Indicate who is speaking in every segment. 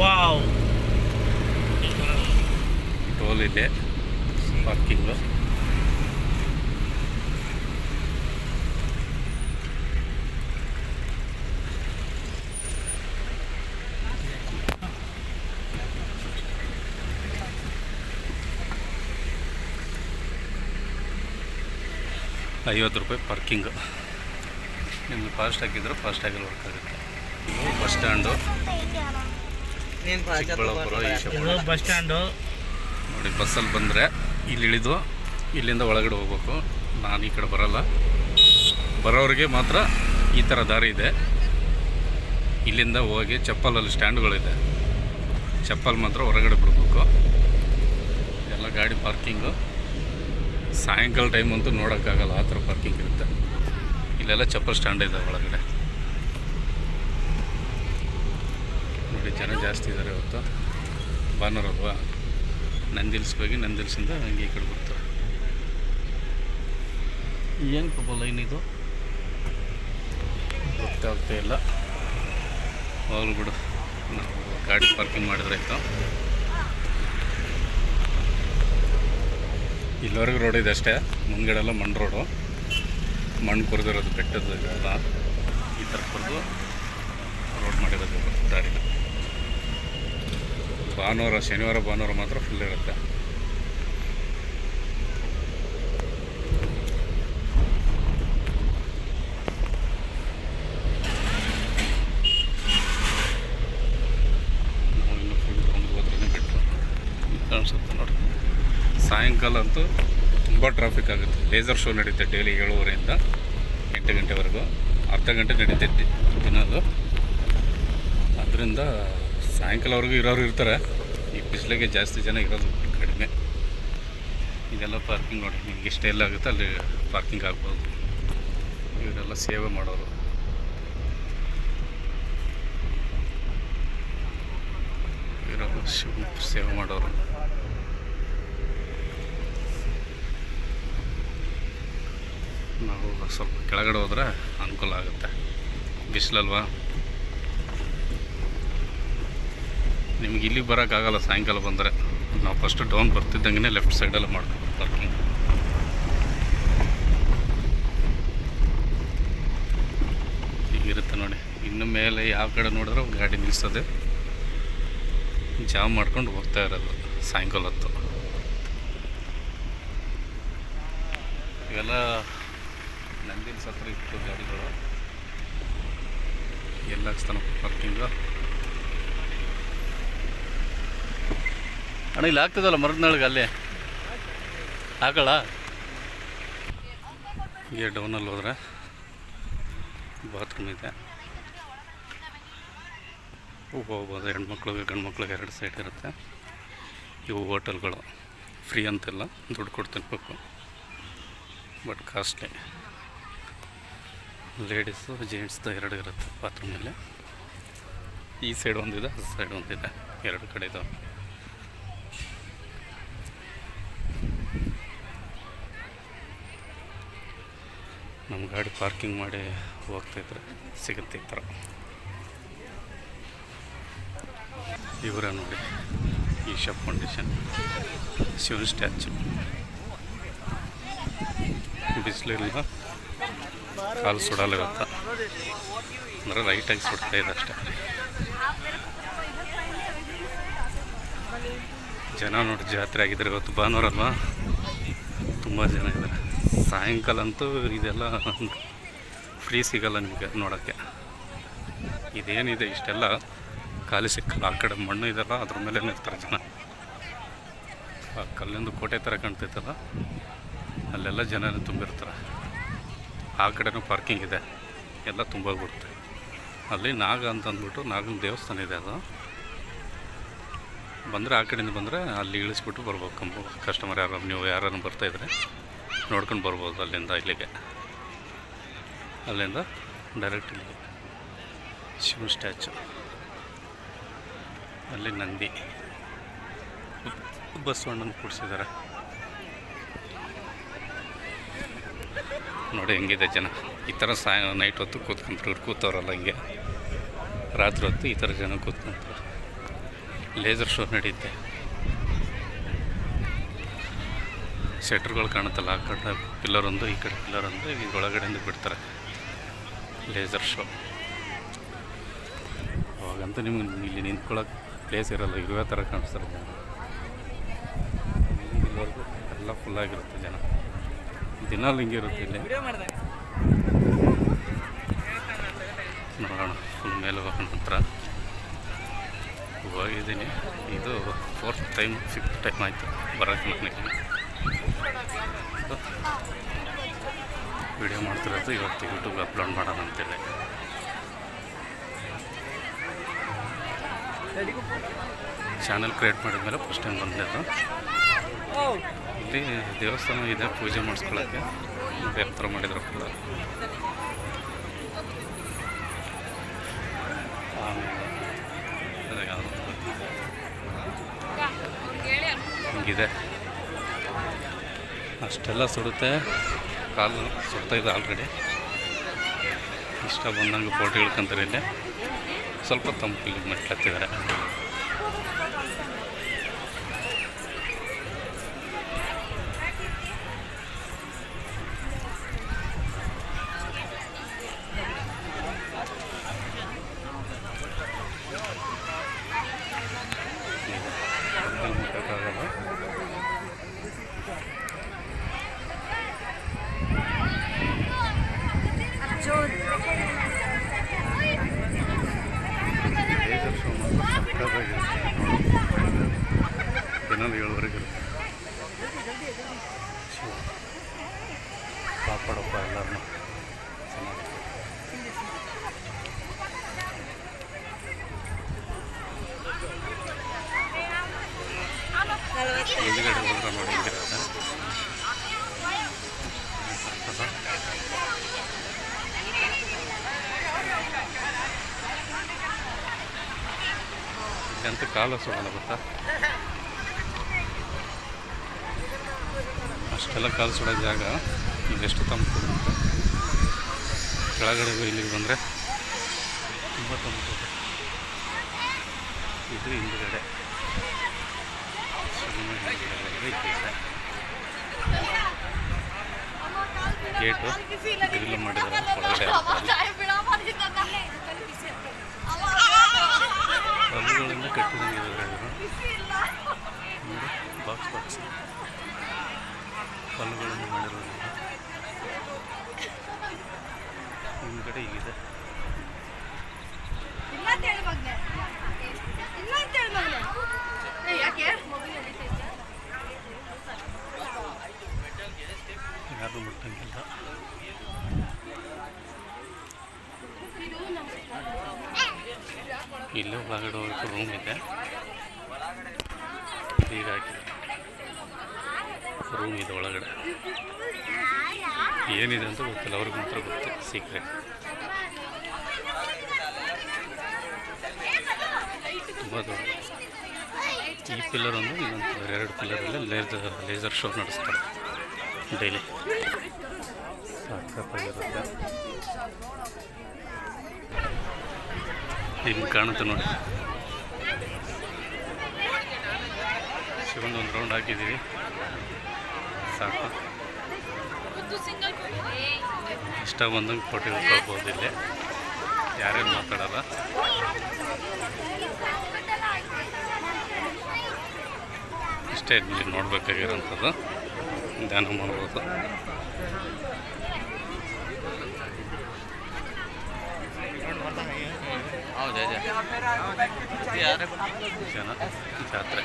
Speaker 1: Wow
Speaker 2: toll ಇದೆ. Parking ಐವತ್ತು ರೂಪಾಯಿ ಪಾರ್ಕಿಂಗು ನಿಮಗೆ ಫಾಸ್ಟ್ ಹಾಕಿದ್ರೆ ಫಾಸ್ಟ್ ಆಗಲ್ಲಿ ವರ್ಕ್ ಆಗುತ್ತೆ. Bus stand Chikkaballapura Ishapura.
Speaker 1: ಇದು ಬಸ್ ಸ್ಟ್ಯಾಂಡು.
Speaker 2: ನೋಡಿ ಬಸ್ಸಲ್ಲಿ ಬಂದರೆ ಇಲ್ಲಿ ಇಳಿದು ಇಲ್ಲಿಂದ ಒಳಗಡೆ ಹೋಗ್ಬೇಕು. ನಾನು ಈ ಕಡೆ ಬರಲ್ಲ. ಬರೋರಿಗೆ ಮಾತ್ರ ಈ ಥರ ದಾರಿ ಇದೆ. ಇಲ್ಲಿಂದ ಹೋಗಿ ಚಪ್ಪಲಲ್ಲಿ ಸ್ಟ್ಯಾಂಡ್ಗಳಿದೆ. ಚಪ್ಪಲ್ ಮಾತ್ರ ಹೊರಗಡೆ ಬಿಡಬೇಕು ಎಲ್ಲ ಗಾಡಿ ಪಾರ್ಕಿಂಗು. ಸಾಯಂಕಾಲ ಟೈಮ್ ಅಂತೂ ನೋಡೋಕ್ಕಾಗಲ್ಲ ಆ ಥರ ಪಾರ್ಕಿಂಗ್ ಇರುತ್ತೆ. ಇಲ್ಲೆಲ್ಲ ಚಪ್ಪಲ್ ಸ್ಟ್ಯಾಂಡ್ ಇದೆ ಒಳಗಡೆ. ನೋಡಿ ಜನ ಜಾಸ್ತಿ ಇದ್ದಾರೆ ಇವತ್ತು ಬಾನರ್ ಅಲ್ವಾ? ನಂದಿಲ್ಸ್ಗೆ ಹೋಗಿ ನಂದಿಲ್ಸಿಂದ ಹಂಗೆ ಈ ಕಡೆ ಬರ್ತಾರೆ. ಏನು ಪಾಪ ಲೈನ್ ಇದು? ಗೊತ್ತಾಗ್ತಾ ಇಲ್ಲ. ಹೋಗ್ಲಿ ಬಿಡು. ನಾವು ಗಾಡಿ ಪಾರ್ಕಿಂಗ್ ಮಾಡಿದ್ರೆ ಆಯಿತು? ಇಲ್ಲಿವರೆಗೂ ರೋಡ್ ಇದೆ ಅಷ್ಟೇ. ಮುಂದ್ಗಡೆ ಎಲ್ಲ ಮಣ್ಣು ರೋಡು. ಮಣ್ಣು ಕೊರೆದಿರೋದು ಬೆಟ್ಟದ ಈ ಥರ ಕುರಿದು ರೋಡ್ ಮಾಡಿರೋದು ದಾರಿನ ಭಾನುವಾರ, ಶನಿವಾರ, ಭಾನುವಾರ ಮಾತ್ರ ಫುಲ್ ಇರುತ್ತೆ. ನೋಡಿ. ಸಾಯಂಕಾಲ ಅಂತೂ ತುಂಬ ಟ್ರಾಫಿಕ್ ಆಗುತ್ತೆ. ಲೇಸರ್ ಶೋ ನಡೀತೆ ಡೈಲಿ ಏಳುವರೆಯಿಂದ ಎಂಟು ಗಂಟೆವರೆಗೂ. ಅರ್ಧ ಗಂಟೆ ನಡೀತೈತಿ ದಿನದ್ದು ಅದರಿಂದ ಸಾಯಂಕಾಲವರೆಗೂ ಇರೋರು ಇರ್ತಾರೆ. ಈ ಬಿಸಿಲಿಗೆ ಜಾಸ್ತಿ ಜನ ಇರೋದು ಕಡಿಮೆ. ಇದೆಲ್ಲ ಪಾರ್ಕಿಂಗ್ ನೋಡಿ, ನಿಮ್ಗೆ ಇಷ್ಟ ಎಲ್ಲ ಆಗುತ್ತೆ, ಅಲ್ಲಿ ಪಾರ್ಕಿಂಗ್ ಆಗ್ಬೋದು. ಇವರೆಲ್ಲ ಸೇವೆ ಮಾಡೋರು. ಇವರೆಲ್ಲ ಶಿವ ಸೇವೆ ಮಾಡೋರು. ನಾವು ಸ್ವಲ್ಪ ಕೆಳಗಡೆ ಹೋದ್ರೆ ಅನುಕೂಲ ಆಗುತ್ತೆ. ಬಿಸಿಲಲ್ವಾ? ನಿಮ್ಗೆ ಇಲ್ಲಿಗೆ ಬರೋಕ್ಕಾಗಲ್ಲ, ಸಾಯಂಕಾಲ ಬಂದರೆ. ನಾವು ಫಸ್ಟ್ ಡೌನ್ ಬರ್ತಿದ್ದಂಗೆ ಲೆಫ್ಟ್ ಸೈಡಲ್ಲಿ ಮಾಡ್ಕೊಂಡು ಪಾರ್ಕಿಂಗ್ ಹೀಗಿರುತ್ತೆ ನೋಡಿ. ಇನ್ನು ಮೇಲೆ ಯಾವ ಕಡೆ ನೋಡಿದ್ರೆ ಗಾಡಿ ನಿಲ್ಲಿಸೋದೆ ಜಾಮ್ ಮಾಡ್ಕೊಂಡು ಹೋಗ್ತಾ ಇರೋದು ಸಾಯಂಕಾಲ ಹೊತ್ತು. ಇವೆಲ್ಲ ನಂದಿನ ಸತ್ರ ಇತ್ತು ಗಾಡಿಗಳು. ಎಲ್ಲ ಸ್ಥಾನ ಪಾರ್ಕಿಂಗು ಅಣ್ಣ, ಇಲ್ಲಿ ಆಗ್ತದಲ್ಲ ಮರದನೊಳಗೆ ಅಲ್ಲಿ? ಆಗಲ್ಲ ಹೀಗೆ ಡೌನಲ್ಲಿ ಹೋದ್ರೆ ಬಾತ್ರೂಮ್ ಇದೆ ಹೋಗ್ಬೋದು ಹೆಣ್ಮಕ್ಳಿಗೆ ಗಂಡ್ಮಕ್ಳಿಗೆ ಎರಡು ಸೈಡ್ ಇರುತ್ತೆ. ಇವು ಹೋಟೆಲ್ಗಳು. ಫ್ರೀ ಅಂತೆಲ್ಲ ದುಡ್ಡು ಕೊಟ್ಟು ತಿನ್ಬೇಕು ಬಟ್ ಕಾಸ್ಟ್ಲಿ ಲೇಡೀಸು ಜೆಂಟ್ಸ್ದು ಎರಡು ಇರುತ್ತೆ ಬಾತ್ರೂಮಲ್ಲಿ ಈ ಸೈಡ್ ಒಂದಿದೆ, ಆ ಸೈಡ್ ಒಂದಿದೆ. ಎರಡು ಕಡೆ ಇದಾವೆ ನಮ್ಮ ಗಾಡಿ ಪಾರ್ಕಿಂಗ್ ಮಾಡಿ ಹೋಗ್ತಾಯಿದ್ರೆ ಸಿಗುತ್ತೆ ಈ ಥರ. ಇವರ ನೋಡಿ ಈಶಾ ಫೌಂಡೇಶನ್ ಶಿವನ್ ಸ್ಟ್ಯಾಚು ಬಿಸಿಲಿಲ್ಲ ಕಾಲು ಸುಡಲ್ಲ ಅಂದರೆ ಲೈಟಾಗಿ ಸುಡ್ತಾ ಇದೆ ಅಷ್ಟೇ. ಜನ ನೋಡಿ ಜಾತ್ರೆ ಆಗಿದ್ದಾರೆ ಇವತ್ತು ಭಾನುವಾರ ಅಲ್ವಾ? ತುಂಬ ಜನ ಇದ್ದಾರೆ. ಸಾಯಂಕಾಲ ಅಂತೂ ಇದೆಲ್ಲ ಫ್ರೀ ಸಿಗಲ್ಲ ನಿಮಗೆ ನೋಡೋಕ್ಕೆ. ಇದೇನಿದೆ ಇಷ್ಟೆಲ್ಲ ಖಾಲಿ ಸಿಕ್ಕಲ್ಲ, ಆ ಕಡೆ ಮಣ್ಣು ಇದೆಲ್ಲ ಅದ್ರ ಮೇಲೆ ಇರ್ತಾರೆ ಜನ. ಆ ಕಲ್ಲಿಂದು ಕೋಟೆ ಥರ ಕಾಣ್ತೈತಲ್ಲ ಅಲ್ಲೆಲ್ಲ ಜನನೇ ತುಂಬಿರ್ತಾರೆ. ಆ ಕಡೆನೂ ಪಾರ್ಕಿಂಗ್ ಇದೆ, ಎಲ್ಲ ತುಂಬ ತುಂಬೋಗ್ಬಿಡುತ್ತೆ. ಅಲ್ಲಿ ನಾಗ ಅಂತ ಅಂದ್ಬಿಟ್ಟು ನಾಗನ ದೇವಸ್ಥಾನ ಇದೆ ಅದು. ಬಂದರೆ ಆ ಕಡೆಯಿಂದ ಬಂದರೆ ಅಲ್ಲಿ ಇಳಿಸ್ಬಿಟ್ಟು ಬರ್ಬೇಕು. ಕಸ್ಟಮರ್ ಯಾರು, ನೀವು ಯಾರನ್ನು ಬರ್ತಾಯಿದ್ರೆ ನೋಡ್ಕೊಂಡು ಬರ್ಬೋದು ಅಲ್ಲಿಂದ ಇಲ್ಲಿಗೆ. ಅಲ್ಲಿಂದ ಡೈರೆಕ್ಟ್ ಇಲ್ಲಿ ಶಿವ ಸ್ಟ್ಯಾಚು ಅಲ್ಲಿ ನಂದಿ. ಬಸವಣ್ಣನ ಕೂಡಿಸಿದ್ದಾರೆ. ನೋಡಿ ಹೆಂಗಿದೆ ಜನ. ಈ ಥರ ಸಾಯ ನೈಟ್ ಹೊತ್ತು ಕೂತ್ಕೊಂತಾರೆ ಇವ್ರು ಕೂತವ್ರಲ್ಲ ಹಿಂಗೆ. ರಾತ್ರಿ ಹೊತ್ತು ಈ ಥರ ಜನ ಕೂತ್ಕೊಂತಾರೆ ಲೇಸರ್ ಶೋ ನಡೆಯುತ್ತೆ ಶೆಟ್ರ್ಗಳು ಕಾಣುತ್ತಲ್ಲ ಆ ಕಡೆ ಪಿಲ್ಲರ್ ಒಂದು ಈ ಕಡೆ ಪಿಲ್ಲರ್ ಒಂದು ಈ ಒಳಗಡೆಯಿಂದ ಬಿಡ್ತಾರೆ. Laser show. ಅವಾಗಂತೂ ನಿಮ್ಗೆ ಇಲ್ಲಿ ನಿಂತ್ಕೊಳ್ಳೋಕೆ ಪ್ಲೇಸ್ ಇರಲ್ಲ ಇರುವ ಥರ ಕಾಣಿಸ್ತಾರೆ ಜನ. ಇಲ್ಲಿವರೆಗೂ ಎಲ್ಲ ಫುಲ್ಲಾಗಿರುತ್ತೆ ಜನ. ದಿನಾಲು ಹಿಂಗಿರುತ್ತೆ ಇಲ್ಲಿ. ನೋಡೋಣ ಫುಲ್ ಮೇಲೆ ಹೋಗೋಣ ನಂತರ. ಹೋಗಿದ್ದೀನಿ. ಇದು ಫೋರ್ತ್ ಟೈಮ್ ಫಿಫ್ತ್ ಟೈಮ್ ಆಯಿತು ಬರೋಕ್ಕೆ ನನಗೆ ವಿಡಿಯೋ ಮಾಡ್ತಿರೋದು ಇವತ್ತು ಯೂಟ್ಯೂಬ್ ಅಪ್ಲೋಡ್ ಮಾಡೋಣ ಅಂತೇಳಿ. ಚಾನಲ್ ಕ್ರಿಯೇಟ್ ಮಾಡಿದ್ಮೇಲೆ ಫಸ್ಟ್ ಟೈಮ್ ಬಂದಿದ್ದು. ಇಲ್ಲಿ ದೇವಸ್ಥಾನ ಇದೆ, ಪೂಜೆ ಮಾಡಿಸ್ಕೊಳ್ಳೋಕ್ಕೆ ವ್ಯಾಪಾರ ಮಾಡಿದ್ರು ಕೂಡ. ಹಿಂಗಿದೆ. ಅಷ್ಟೆಲ್ಲ ಸುಡುತ್ತೆ. ಕಾಲು ಸುಡ್ತಾಯಿದೆ ಆಲ್ರೆಡಿ ಇಷ್ಟ ಬಂದಂಗೆ ಫೋಟೋ ಇಳ್ಕೊಂತಾರೆ ಇಲ್ಲಿ. ಸ್ವಲ್ಪ ತಂಪು ಇಲ್ಲಿ ಮೆಟ್ಲತ್ತಿದ್ದಾರೆ ಪಕ್ಕದಲ್ಲಿ ಮುಟ್ಟಕ್ಕಾಗಲ್ಲ ಲೇಸರ್ ಶೋ ಮಾತ್ರ ಸಕ್ಕತ್ತಾಗಿರುತ್ತೆ ದಿನಾಲು ಏಳುವರೆಗೆ ಇರುತ್ತೆ ಶಿವ ಕಾಪಾಡಪ್ಪ ಎಲ್ಲರನ್ನ ಚೆನ್ನಾಗಿ ಹಿಂದ್ಗಡೆ ಹೋದ್ರೆ ನೋಡಿ ಹೆಂಗಿರುತ್ತೆ ಅಲ್ಲ? ಇಲ್ಲಂತೂ ಕಾಲು ಸುಡಲ್ಲ ಗೊತ್ತಾ ಅಷ್ಟೆಲ್ಲ ಕಾಲು ಸುಡೋ ಜಾಗ ಇದೆಷ್ಟು ತಂಪು ಕೆಳಗಡೆ ಇಲ್ಲಿಗೆ ಬಂದರೆ ತುಂಬ ತಂಪು ಇದು ಹಿಂದುಗಡೆ. ಗೇಟು. ಗ್ರಿಲ್ ಮಾಡಿದ್ದಾರೆ. ಒಳಗಡೆ ಕಲ್ಲುಗಳಿಂದ ಕಟ್ಟಿದಂಗೆ ಇದೆ ಬಾಕ್ಸ್ ಬಾಕ್ಸ್ ಕಲ್ಲುಗಳಿಂದ ಮಾಡಿರೋದು ಹಿಂದ್ಗಡೆ ಹೀಗಿದೆ
Speaker 3: ಇಲ್ಲ ಅಂತ ಹೇಳಿ ಮಗ್ನೆ ಇಲ್ಲ ಅಂತ ಹೇಳಿ ಮಗ್ನೆ ಏ, ಯಾಕೆ
Speaker 2: ಯಾರು ಮುಟ್ಟಂಗಿಲ್ಲ. ಇಲ್ಲೇ ಒಳಗಡೆ ಹೋಗಿ ರೂಮ್ ಇದೆ. ಈಗ ರೂಮ್ ಇದೆ ಒಳಗಡೆ. ಏನಿದೆ ಅಂತ ಗೊತ್ತಿಲ್ಲ, ಅವ್ರಿಗೆ ಮಾತ್ರ ಗೊತ್ತು ಸೀಕ್ರೆಟ್ ತುಂಬ ದೊಡ್ಡ ಈ ಪಿಲ್ಲರ್ ಒಂದು ಇನ್ನೊಂದು ಎರಡು ಪಿಲ್ಲರಲ್ಲಿ ಲೇಸರ್ ಲೇಸರ್ ಶೋ ನಡೆಸ್ತಾರೆ. ಡೈಲಿ. ಸಾಕಾಗಿರುತ್ತೆ ಹಿಂಗೆ ಕಾಣುತ್ತೆ ನೋಡಿ. ಶಿವಂದು ಒಂದು ರೌಂಡ್ ಹಾಕಿದ್ದೀವಿ ಸಾಕು. ಇಷ್ಟ ಬಂದಂಗೆ ಫೋಟೋ ಇಟ್ಕೊಳ್ಬೋದು ಇಲ್ಲಿ. ಯಾರೇನು ಮಾತಾಡಲ್ಲ. ಇಷ್ಟೇ ಇಲ್ಲಿ ನೋಡಬೇಕಾಗಿರೋಂಥದ್ದು. ಧ್ಯಾನ ಮಾಡ್ಬೋದು. ಜನ ಜಾತ್ರೆ.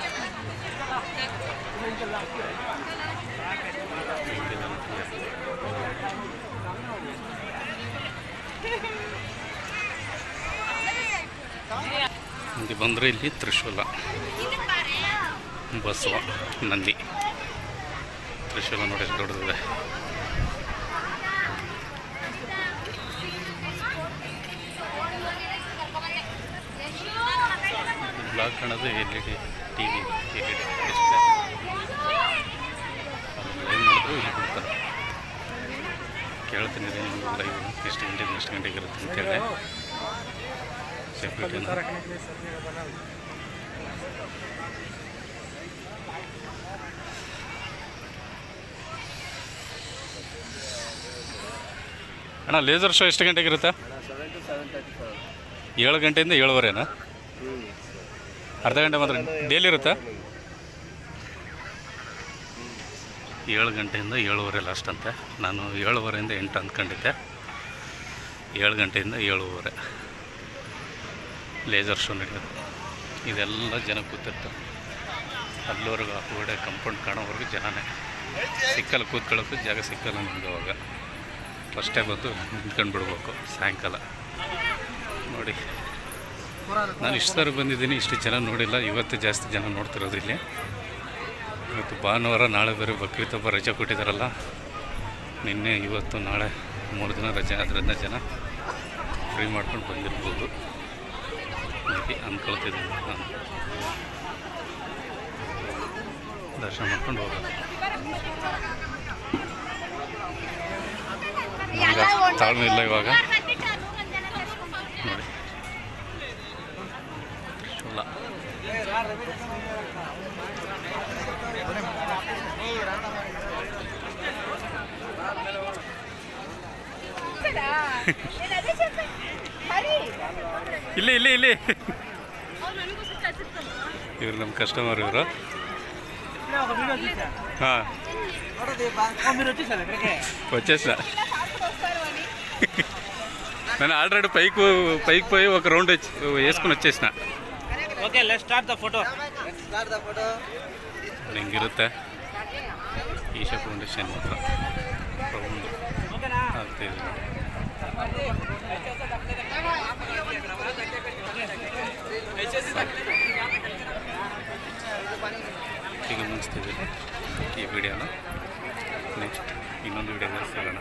Speaker 2: ಹಂಗೆ ಬಂದರೆ ಇಲ್ಲಿ ತ್ರಿಶೂಲ. ಬಸವ ನಂದಿ. ತ್ರಿಶೂಲ ನೋಡಿ ದೊಡ್ಡದಿದೆ. ಬ್ಲಾಕ್ ಕಾಣೋದು L E D T V, L E D live ಮಾಡಿದ್ರು ಇಲ್ಲಿ ಕೇಳ್ತೀನಿ ಲೈವ್ ಎಷ್ಟು ಗಂಟೆಗೆ ಎಷ್ಟು ಗಂಟೆಗೆ ಇರುತ್ತೆ ಅಂತೇಳಿ ಸೆಕ್ಯೂರಿಟಿನ ಅಣ್ಣ ಲೇಸರ್ ಶೋ ಎಷ್ಟು ಗಂಟೆಗೆ ಇರುತ್ತೆ ಏಳು ಗಂಟೆಯಿಂದ ಏಳುವರೆನಾ? ಅರ್ಧ ಗಂಟೆ ಮಾತ್ರ. ಡೇಲಿ ಇರುತ್ತಾ? ಏಳು ಗಂಟೆಯಿಂದ ಏಳುವರೆ ಲಾಸ್ಟ್ ಅಂತೆ. ನಾನು ಏಳುವರೆಯಿಂದ ಎಂಟು ಅಂದ್ಕೊಂಡಿದ್ದೆ. ಏಳು ಗಂಟೆಯಿಂದ ಏಳುವರೆ. ಲೇಸರ್ ಶೋ ನಡೆಯೋದು ಇದೆಲ್ಲ ಜನ ಕೂತಿರ್ತಾರೆ. ಅಲ್ಲಿವರೆಗೂ ಹೊರಗಡೆ ಕಂಪೌಂಡ್ ಕಾಣೋವರೆಗೂ ಜನನೇ. ಸಿಕ್ಕಲ್ಲ ಕೂತ್ಕೊಳ್ಳೋಕ್ಕೂ ಜಾಗ ಸಿಕ್ಕಲ್ಲ ನಮ್ಗೆ ಅವಾಗ. ಫಸ್ಟೇ ಬಂದು ನಿಂತ್ಕೊಂಡು ಬಿಡ್ಬೇಕು ಸಾಯಂಕಾಲ. ನೋಡಿ, ನಾನು ಇಷ್ಟು ಬಂದಿದ್ದೀನಿ, ಇಷ್ಟು ಜನ ನೋಡಿಲ್ಲ, ಇವತ್ತು ಜಾಸ್ತಿ ಜನ ನೋಡ್ತಿರೋದು ಇಲ್ಲಿ. ಇವತ್ತು ಭಾನುವಾರ, ನಾಳೆ ಬೇರೆ ಬಕ್ರೀದ್ ಹಬ್ಬ ರಜೆ ಕೊಟ್ಟಿದ್ದಾರಲ್ಲ ನಿನ್ನೆ, ಇವತ್ತು, ನಾಳೆ ಮೂರು ದಿನ ರಜೆ ಆದ್ದರಿಂದ ಜನ ಫ್ರೀ ಮಾಡ್ಕೊಂಡು ಬಂದಿರ್ಬೋದು. ಅಂದ್ಕೊಳ್ತಿದ್ದೀನಿ ನಾನು. ದರ್ಶನ ಮಾಡ್ಕೊಂಡು ಹೋಗೋದು ನಮ್ಗೆ ಅಷ್ಟು ತಾಳ್ಮೆ ಇಲ್ಲ ಇವಾಗ ನೋಡಿ ತ್ರಿಶೂಲ ಇಲ್ಲಿ ಇಲ್ಲಿ ಇಲ್ಲಿ ಇವ್ರು ನಮ್ಮ ಕಸ್ಟಮರ್ ಇವರು ಹಾಂ వచ్చేసా నేను ఆల్రెడీ పైకి పైకి పోయి ఒక రౌండ్ వచ్చి వేసుకుని వచ్చేసిన
Speaker 1: okay let start the photo
Speaker 2: start the photo ನಿಂಗಿರುತ್ತೆ Isha foundation ಹತ್ರ ರೌಂಡ್ ಆಗ್ತಾಯಿದೆ ಈಗ ಮುಗಿಸ್ತಿದ್ದೀನಿ ಈ ವಿಡಿಯೋನ ನೆಕ್ಸ್ಟ್ ಇನ್ನೊಂದು ವಿಡಿಯೋನ ಸಿಗೋಣ